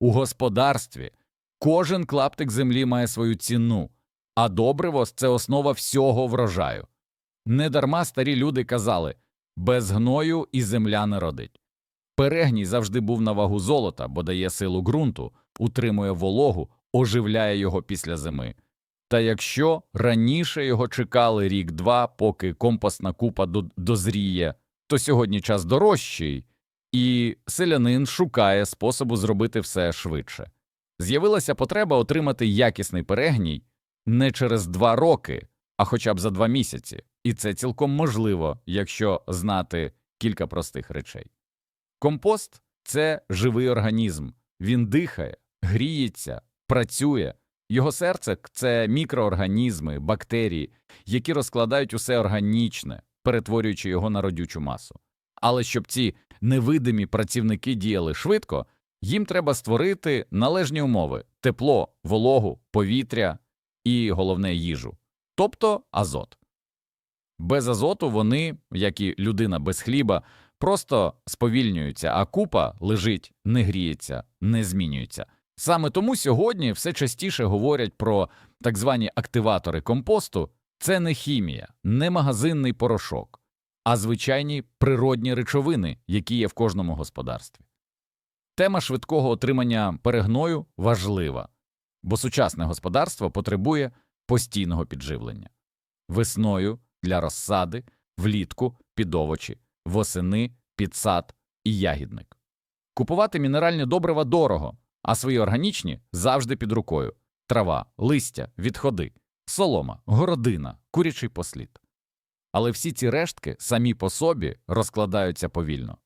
У господарстві кожен клаптик землі має свою ціну, а добриво – це основа всього врожаю. Недарма старі люди казали без гною і земля не родить. Перегній завжди був на вагу золота, бо дає силу ґрунту, утримує вологу, оживляє його після зими. Та якщо раніше його чекали рік-два, поки компостна купа дозріє, то сьогодні час дорожчий, і селянин шукає способу зробити все швидше. З'явилася потреба отримати якісний перегній не через два роки, а хоча б за два місяці, і це цілком можливо, якщо знати кілька простих речей. Компост це живий організм, він дихає, гріється, працює. Його серце це мікроорганізми, бактерії, які розкладають усе органічне, перетворюючи його на родючу масу. Але щоб ці невидимі працівники діяли швидко, їм треба створити належні умови тепло, вологу, повітря і головне їжу, тобто азот. Без азоту вони, як і людина без хліба, просто сповільнюються, а купа лежить, не гріється, не змінюється. Саме тому сьогодні все частіше говорять про так звані активатори компосту це не хімія, не магазинний порошок, а звичайні природні речовини, які є в кожному господарстві. Тема швидкого отримання перегною важлива, бо сучасне господарство потребує постійного підживлення весною для розсади, влітку під овочі, восени під сад і ягідник. Купувати мінеральні добрива дорого, а свої органічні завжди під рукою трава, листя, відходи, солома, городина, курячий послід. Але всі ці рештки самі по собі розкладаються повільно.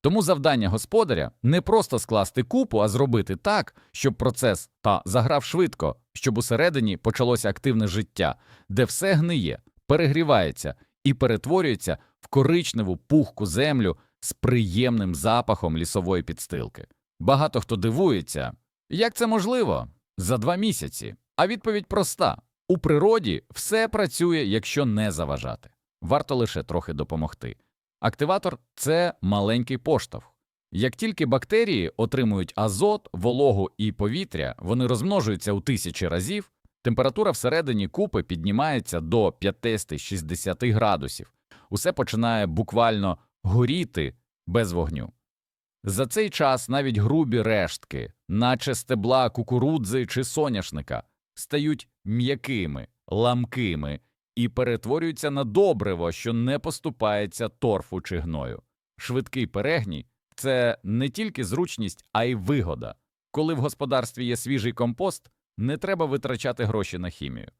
Тому завдання господаря не просто скласти купу, а зробити так, щоб процес та заграв швидко, щоб усередині почалося активне життя, де все гниє, перегрівається і перетворюється в коричневу пухку землю з приємним запахом лісової підстилки. Багато хто дивується, як це можливо за два місяці. А відповідь проста: у природі все працює, якщо не заважати. Варто лише трохи допомогти. Активатор це маленький поштовх. Як тільки бактерії отримують азот, вологу і повітря, вони розмножуються у тисячі разів, температура всередині купи піднімається до 50-60 градусів. Усе починає буквально горіти без вогню. За цей час навіть грубі рештки, наче стебла кукурудзи чи соняшника, стають м'якими, ламкими і перетворюються на добриво, що не поступається торфу чи гною. Швидкий перегній – це не тільки зручність, а й вигода. Коли в господарстві є свіжий компост, не треба витрачати гроші на хімію.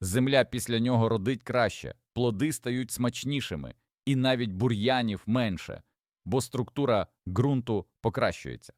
Земля після нього родить краще, плоди стають смачнішими, і навіть бур'янів менше, бо структура ґрунту покращується.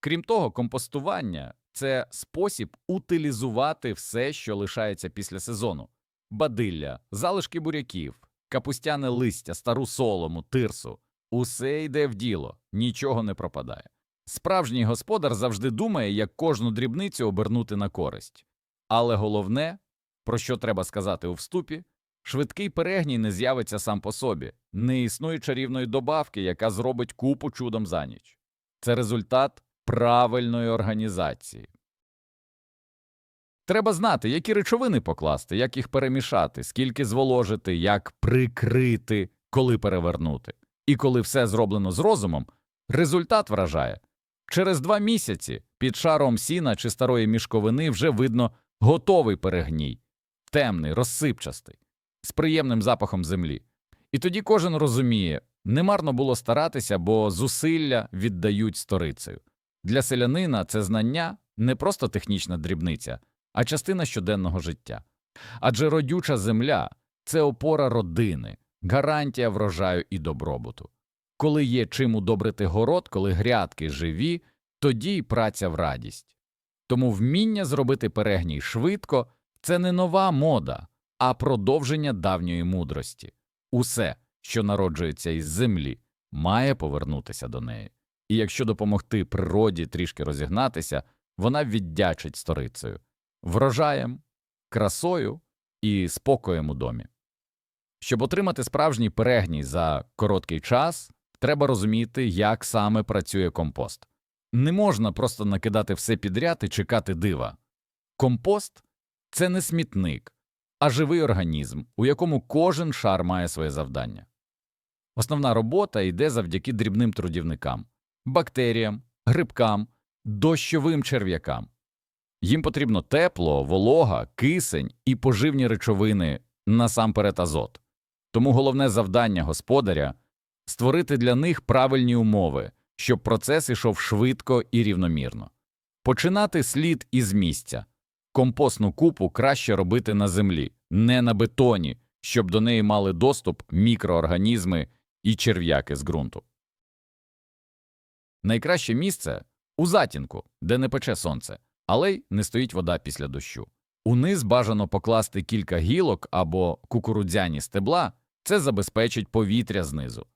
Крім того, компостування це спосіб утилізувати все, що лишається після сезону бадилля, залишки буряків, капустяне листя, стару солому, тирсу. Усе йде в діло, нічого не пропадає. Справжній господар завжди думає, як кожну дрібницю обернути на користь. Але головне, про що треба сказати у вступі, швидкий перегній не з'явиться сам по собі, не існує чарівної добавки, яка зробить купу чудом за ніч. Це результат правильної організації. Треба знати, які речовини покласти, як їх перемішати, скільки зволожити, як прикрити, коли перевернути. І коли все зроблено з розумом, результат вражає. Через два місяці під шаром сіна чи старої мішковини вже видно готовий перегній, темний, розсипчастий, з приємним запахом землі. І тоді кожен розуміє, немарно було старатися, бо зусилля віддають сторицею. Для селянина це знання не просто технічна дрібниця, а частина щоденного життя. Адже родюча земля це опора родини, гарантія врожаю і добробуту. Коли є чим удобрити город, коли грядки живі, тоді й праця в радість. Тому вміння зробити перегній швидко це не нова мода, а продовження давньої мудрості. Усе, що народжується із землі, має повернутися до неї. І якщо допомогти природі трішки розігнатися, вона віддячить сторицею, врожаєм, красою і спокоєм у домі. Щоб отримати справжній перегній за короткий час, треба розуміти, як саме працює компост. Не можна просто накидати все підряд і чекати дива. Компост це не смітник, а живий організм, у якому кожен шар має своє завдання. Основна робота йде завдяки дрібним трудівникам, бактеріям, грибкам, дощовим черв'якам. Їм потрібно тепло, волога, кисень і поживні речовини, насамперед азот. Тому головне завдання господаря створити для них правильні умови, щоб процес ішов швидко і рівномірно. Починати слід із місця. Компостну купу краще робити на землі, не на бетоні, щоб до неї мали доступ мікроорганізми і черв'яки з ґрунту. Найкраще місце у затінку, де не пече сонце, але й не стоїть вода після дощу. Униз бажано покласти кілька гілок або кукурудзяні стебла, це забезпечить повітря знизу.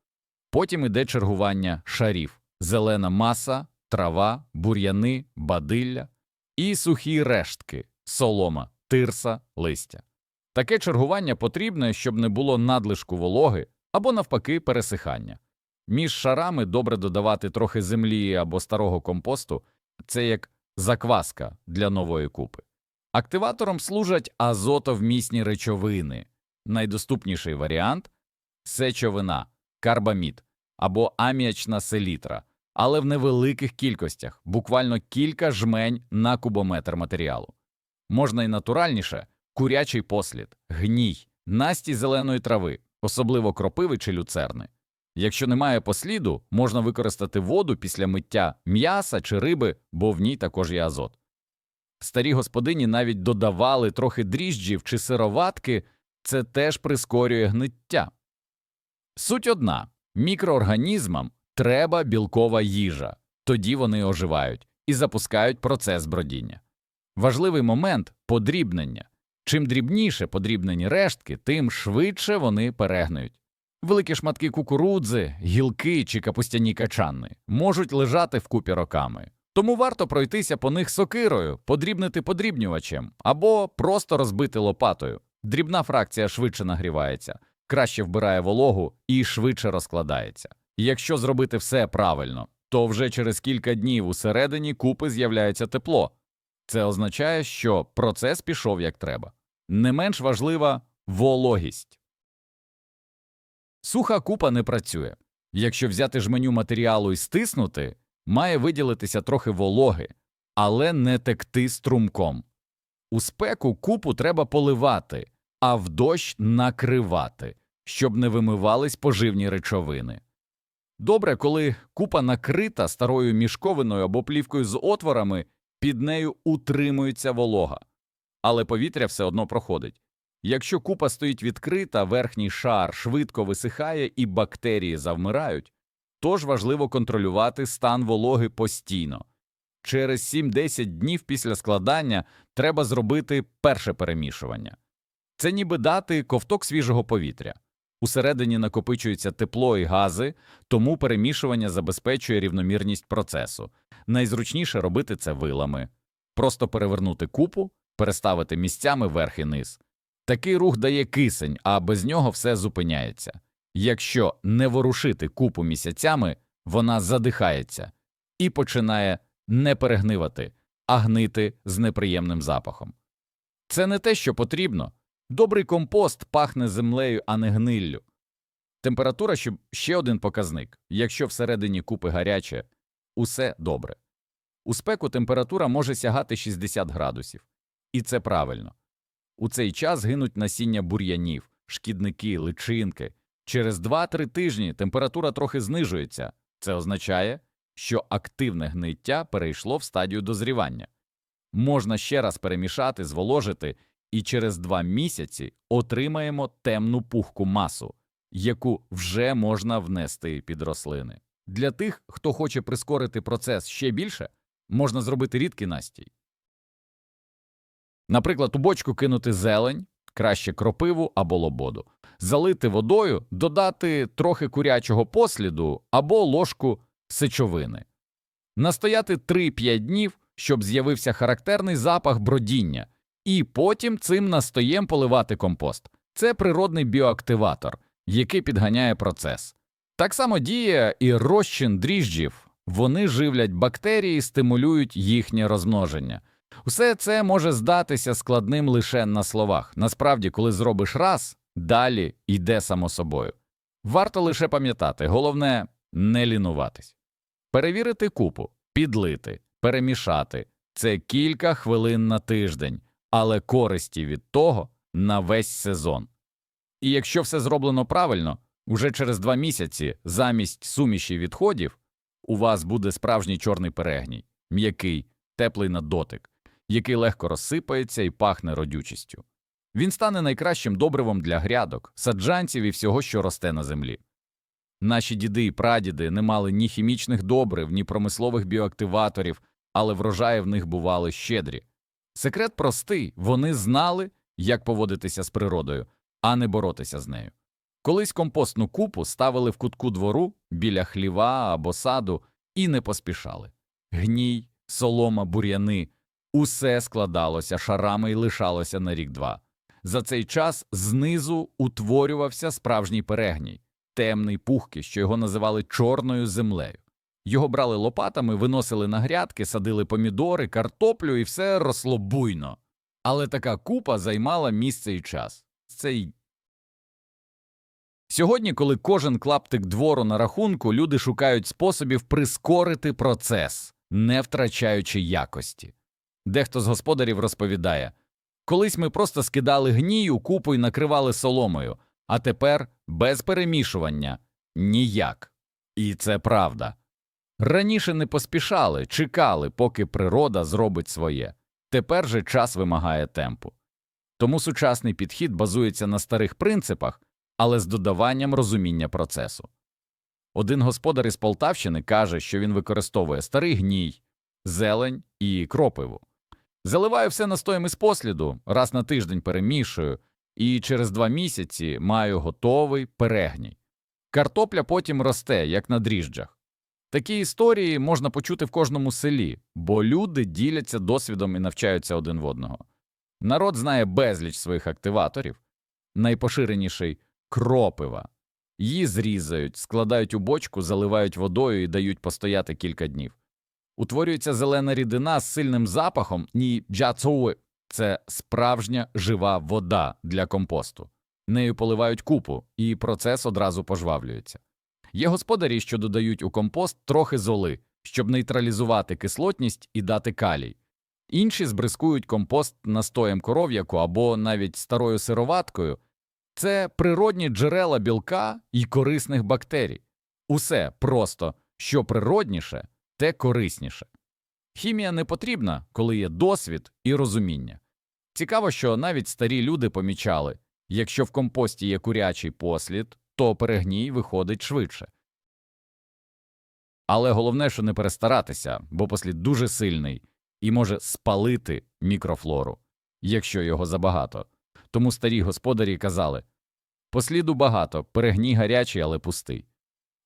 Потім іде чергування шарів, зелена маса, трава, бур'яни, бадилля і сухі рештки, солома, тирса, листя. Таке чергування потрібне, щоб не було надлишку вологи або, навпаки, пересихання. Між шарами добре додавати трохи землі або старого компосту це як закваска для нової купи. Активатором служать азотовмісні речовини. Найдоступніший варіант сечовина, карбамід або аміачна селітра, але в невеликих кількостях, буквально кілька жмень на кубометр матеріалу. Можна і натуральніше курячий послід, гній, насті зеленої трави, особливо кропиви чи люцерни. Якщо немає посліду, можна використати воду після миття м'яса чи риби, бо в ній також є азот. Старі господині навіть додавали трохи дріжджів чи сироватки, це теж прискорює гниття. Суть одна мікроорганізмам треба білкова їжа, тоді вони оживають і запускають процес бродіння. Важливий момент подрібнення. Чим дрібніше подрібнені рештки, тим швидше вони перегниють. Великі шматки кукурудзи, гілки чи капустяні качани можуть лежати вкупі роками, тому варто пройтися по них сокирою, подрібнити подрібнювачем або просто розбити лопатою. Дрібна фракція швидше нагрівається, краще вбирає вологу і швидше розкладається. Якщо зробити все правильно, то вже через кілька днів усередині купи з'являється тепло. Це означає, що процес пішов як треба. Не менш важлива вологість. Суха купа не працює. Якщо взяти жменю матеріалу і стиснути, має виділитися трохи вологи, але не текти струмком. У спеку купу треба поливати, а в дощ накривати, щоб не вимивались поживні речовини. Добре, коли купа накрита старою мішковиною або плівкою з отворами, під нею утримується волога, але повітря все одно проходить. Якщо купа стоїть відкрита, верхній шар швидко висихає і бактерії завмирають, тож важливо контролювати стан вологи постійно. Через 7-10 днів після складання треба зробити перше перемішування. Це ніби дати ковток свіжого повітря. Усередині накопичується тепло і гази, тому перемішування забезпечує рівномірність процесу. Найзручніше робити це вилами, просто перевернути купу, переставити місцями верх і низ. Такий рух дає кисень, а без нього все зупиняється. Якщо не ворушити купу місяцями, вона задихається і починає не перегнивати, а гнити з неприємним запахом. Це не те, що потрібно. Добрий компост пахне землею, а не гниллю. Температура ще один показник. Якщо всередині купи гаряче, усе добре. У спеку температура може сягати 60 градусів. І це правильно. У цей час гинуть насіння бур'янів, шкідники, личинки. Через 2-3 тижні температура трохи знижується. Це означає, що активне гниття перейшло в стадію дозрівання. Можна ще раз перемішати, зволожити, і через 2 місяці отримаємо темну пухку масу, яку вже можна внести під рослини. Для тих, хто хоче прискорити процес ще більше, можна зробити рідкий настій. Наприклад, у бочку кинути зелень, краще кропиву або лободу, залити водою, додати трохи курячого посліду або ложку сечовини, настояти 3-5 днів, щоб з'явився характерний запах бродіння, і потім цим настоєм поливати компост. Це природний біоактиватор, який підганяє процес. Так само діє і розчин дріжджів. Вони живлять бактерії, стимулюють їхнє розмноження. Усе це може здатися складним лише на словах. Насправді, коли зробиш раз, далі йде само собою. Варто лише пам'ятати, головне не лінуватись. Перевірити купу, підлити, перемішати це кілька хвилин на тиждень, але користі від того на весь сезон. І якщо все зроблено правильно, уже через два місяці замість суміші відходів у вас буде справжній чорний перегній, м'який, теплий на дотик, який легко розсипається і пахне родючістю. Він стане найкращим добривом для грядок, саджанців і всього, що росте на землі. Наші діди і прадіди не мали ні хімічних добрив, ні промислових біоактиваторів, але врожаї в них бували щедрі. Секрет простий вони знали, як поводитися з природою, а не боротися з нею. Колись компостну купу ставили в кутку двору біля хліва або саду і не поспішали. Гній, солома, бур'яни усе складалося шарами і лишалося на рік-два. За цей час знизу утворювався справжній перегній, темний пухкий, що його називали чорною землею. Його брали лопатами, виносили на грядки, садили помідори, картоплю і все росло буйно. Але така купа займала місце і час. Це й Сьогодні, коли кожен клаптик двору на рахунку, люди шукають способів прискорити процес, не втрачаючи якості. Дехто з господарів розповідає колись ми просто скидали гній у купу і накривали соломою, а тепер без перемішування ніяк. І це правда. Раніше не поспішали, чекали, поки природа зробить своє. Тепер же час вимагає темпу. Тому сучасний підхід базується на старих принципах, але з додаванням розуміння процесу. Один господар із Полтавщини каже, що він використовує старий гній, зелень і кропиву. Заливаю все настоєм із посліду, раз на тиждень перемішую, і через два місяці маю готовий перегній. Картопля потім росте, як на дріжджах. Такі історії можна почути в кожному селі, бо люди діляться досвідом і навчаються один в одного. Народ знає безліч своїх активаторів, найпоширеніший кропива. Її зрізають, складають у бочку, заливають водою і дають постояти кілька днів. Утворюється зелена рідина з сильним запахом ні джацуи – це справжня жива вода для компосту. Нею поливають купу, і процес одразу пожвавлюється. Є господарі, що додають у компост трохи золи, щоб нейтралізувати кислотність і дати калій. Інші збризкують компост настоєм коров'яку або навіть старою сироваткою. Це природні джерела білка і корисних бактерій. Усе просто що природніше, те корисніше. Хімія не потрібна, коли є досвід і розуміння. Цікаво, що навіть старі люди помічали якщо в компості є курячий послід, то перегній виходить швидше. Але головне, що не перестаратися, бо послід дуже сильний і може спалити мікрофлору, якщо його забагато. Тому старі господарі казали посліду багато, перегній гарячий, але пустий.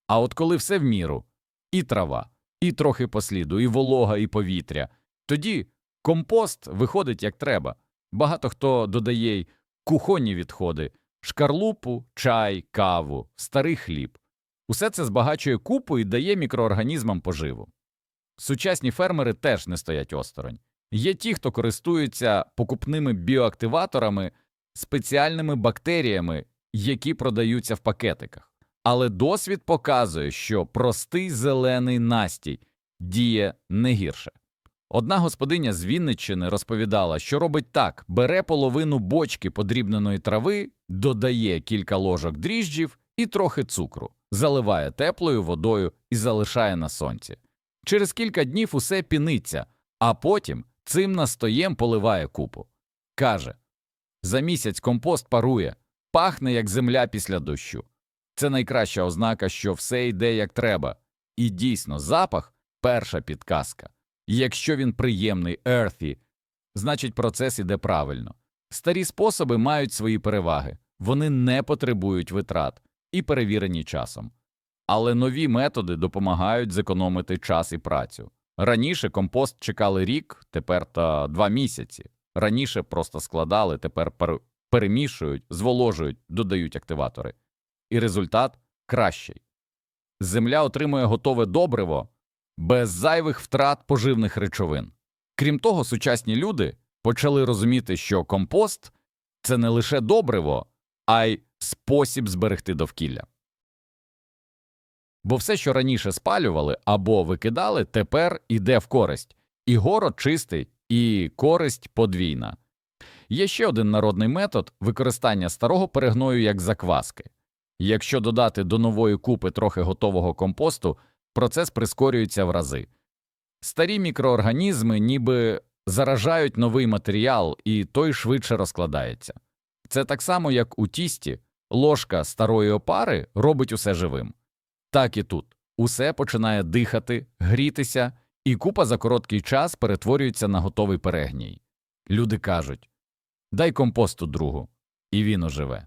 А от коли все в міру і трава, і трохи посліду, і волога, і повітря, тоді компост виходить як треба. Багато хто додає й кухонні відходи, шкарлупу, чай, каву, старий хліб. Усе це збагачує купу і дає мікроорганізмам поживу. Сучасні фермери теж не стоять осторонь. Є ті, хто користуються покупними біоактиваторами, спеціальними бактеріями, які продаються в пакетиках. Але досвід показує, що простий зелений настій діє не гірше. Одна господиня з Вінниччини розповідала, що робить так: бере половину бочки подрібненої трави, додає кілька ложок дріжджів і трохи цукру, заливає теплою водою і залишає на сонці. Через кілька днів усе піниться, а потім цим настоєм поливає купу. Каже за місяць компост парує, пахне як земля після дощу. Це найкраща ознака, що все йде як треба, і дійсно запах перша підказка. Якщо він приємний, earthy, значить процес іде правильно. Старі способи мають свої переваги, вони не потребують витрат і перевірені часом. Але нові методи допомагають зекономити час і працю. Раніше компост чекали рік, тепер та два місяці. Раніше просто складали, тепер пер... перемішують, зволожують, додають активатори. І результат кращий. Земля отримує готове добриво, без зайвих втрат поживних речовин. Крім того, сучасні люди почали розуміти, що компост це не лише добриво, а й спосіб зберегти довкілля. Бо все, що раніше спалювали або викидали, тепер іде в користь. І город чистий, і користь подвійна. Є ще один народний метод використання старого перегною як закваски. Якщо додати до нової купи трохи готового компосту, процес прискорюється в рази. Старі мікроорганізми ніби заражають новий матеріал, і той швидше розкладається. Це так само, як у тісті ложка старої опари робить усе живим. Так і тут усе починає дихати, грітися, і купа за короткий час перетворюється на готовий перегній. Люди кажуть дай компосту другу, і він оживе.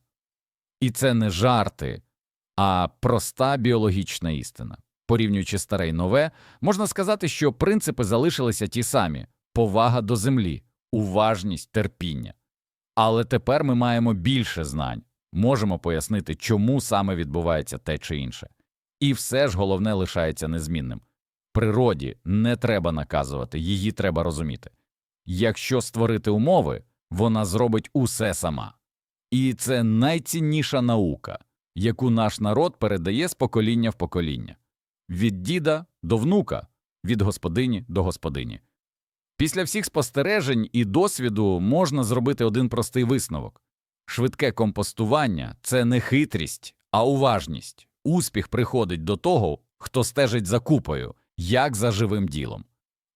І це не жарти, а проста біологічна істина. Порівнюючи старе й нове, можна сказати, що принципи залишилися ті самі повага до землі, уважність, терпіння. Але тепер ми маємо більше знань, можемо пояснити, чому саме відбувається те чи інше. І все ж головне лишається незмінним. Природі не треба наказувати, її треба розуміти. Якщо створити умови, вона зробить усе сама. І це найцінніша наука, яку наш народ передає з покоління в покоління від діда до внука, від господині до господині. Після всіх спостережень і досвіду можна зробити один простий висновок швидке компостування це не хитрість, а уважність. Успіх приходить до того, хто стежить за купою, як за живим ділом.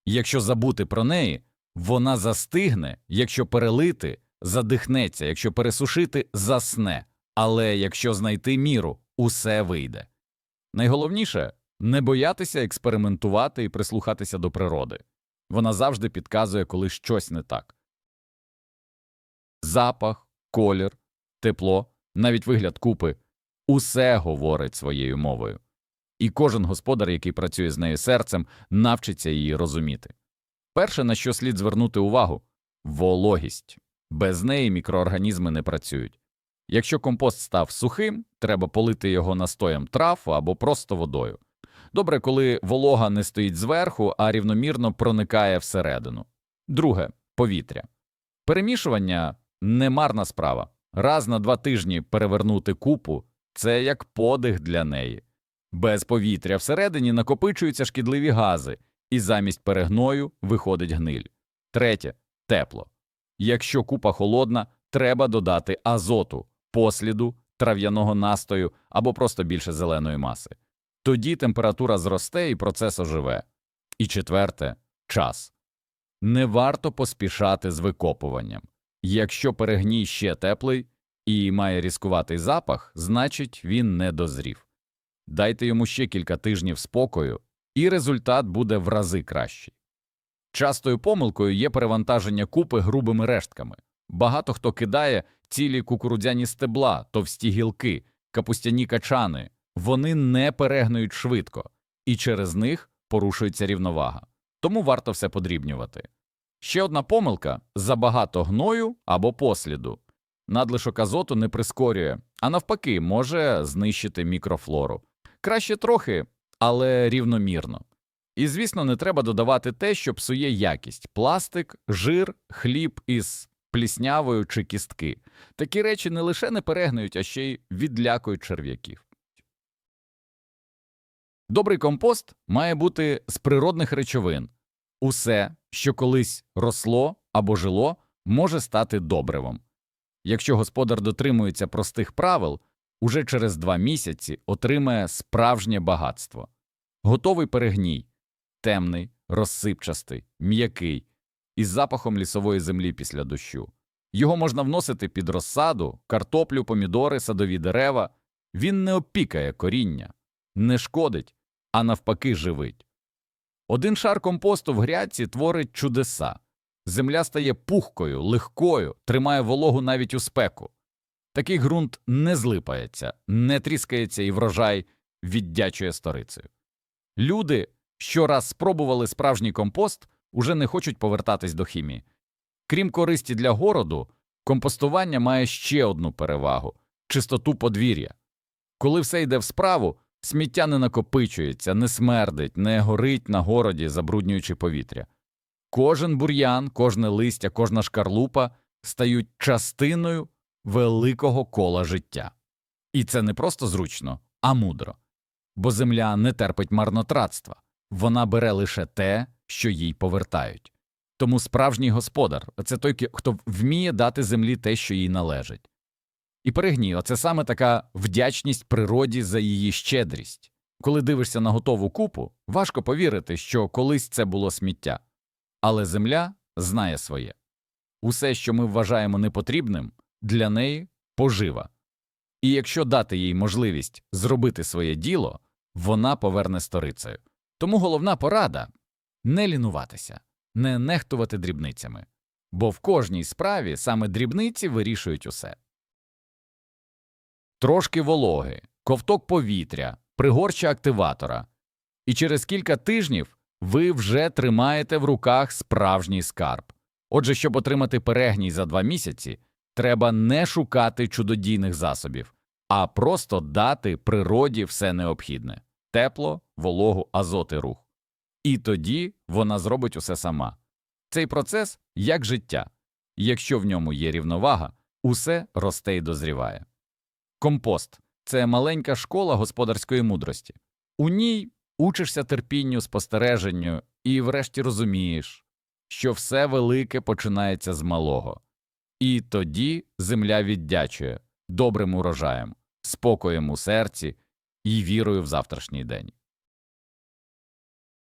Якщо забути про неї, вона застигне, якщо перелити, задихнеться, якщо пересушити, засне, але якщо знайти міру, усе вийде. Найголовніше не боятися експериментувати і прислухатися до природи. Вона завжди підказує, коли щось не так. Запах, колір, тепло, навіть вигляд купи усе говорить своєю мовою. І кожен господар, який працює з нею серцем, навчиться її розуміти. Перше, на що слід звернути увагу вологість. Без неї мікроорганізми не працюють. Якщо компост став сухим, треба полити його настоєм трав або просто водою. Добре, коли волога не стоїть зверху, а рівномірно проникає всередину. Друге повітря. Перемішування немарна справа. Раз на два тижні перевернути купу це як подих для неї. Без повітря всередині накопичуються шкідливі гази, і замість перегною виходить гниль. Третє тепло. Якщо купа холодна, треба додати азоту, посліду, трав'яного настою або просто більше зеленої маси. Тоді температура зросте і процес оживе. І четверте час. Не варто поспішати з викопуванням. Якщо перегній ще теплий і має різкуватий запах, значить він не дозрів. Дайте йому ще кілька тижнів спокою, і результат буде в рази кращий. Частою помилкою є перевантаження купи грубими рештками. Багато хто кидає цілі кукурудзяні стебла, товсті гілки, капустяні качани, вони не перегнують швидко, і через них порушується рівновага. Тому варто все подрібнювати. Ще одна помилка забагато гною або посліду. Надлишок азоту не прискорює, а навпаки, може знищити мікрофлору. Краще трохи, але рівномірно. І, звісно, не треба додавати те, що псує якість пластик, жир, хліб із пліснявою чи кістки. Такі речі не лише не перегнують, а ще й відлякують черв'яків. Добрий компост має бути з природних речовин. Усе, що колись росло або жило, може стати добривом. Якщо господар дотримується простих правил, уже через два місяці отримає справжнє багатство. Готовий перегній, темний, розсипчастий, м'який, із запахом лісової землі після дощу. Його можна вносити під розсаду, картоплю, помідори, садові дерева. Він не опікає коріння, не шкодить, а навпаки живить. Один шар компосту в грядці творить чудеса. Земля стає пухкою, легкою, тримає вологу навіть у спеку. Такий ґрунт не злипається, не тріскається і врожай віддячує сторицею. Люди, що раз спробували справжній компост, уже не хочуть повертатись до хімії. Крім користі для городу, компостування має ще одну перевагу чистоту подвір'я. Коли все йде в справу, Сміття не накопичується, не смердить, не горить на городі, забруднюючи повітря. Кожен бур'ян, кожне листя, кожна шкарлупа стають частиною великого кола життя. І це не просто зручно, а мудро. Бо земля не терпить марнотратства, вона бере лише те, що їй повертають. Тому справжній господар це той, хто вміє дати землі те, що їй належить. І перегній, оце саме така вдячність природі за її щедрість. Коли дивишся на готову купу, важко повірити, що колись це було сміття. Але земля знає своє. Усе, що ми вважаємо непотрібним, для неї пожива. І якщо дати їй можливість зробити своє діло, вона поверне сторицею. Тому головна порада не лінуватися, не нехтувати дрібницями, бо в кожній справі саме дрібниці вирішують усе. Трошки вологи, ковток повітря, пригорча активатора. І через кілька тижнів ви вже тримаєте в руках справжній скарб. Отже, щоб отримати перегній за два місяці, треба не шукати чудодійних засобів, а просто дати природі все необхідне тепло, вологу, азот і рух. І тоді вона зробить усе сама. Цей процес як життя. Якщо в ньому є рівновага, усе росте і дозріває. Компост це маленька школа господарської мудрості. У ній учишся терпінню, спостереженню і, врешті, розумієш, що все велике починається з малого. І тоді земля віддячує добрим урожаєм, спокоєм у серці і вірою в завтрашній день.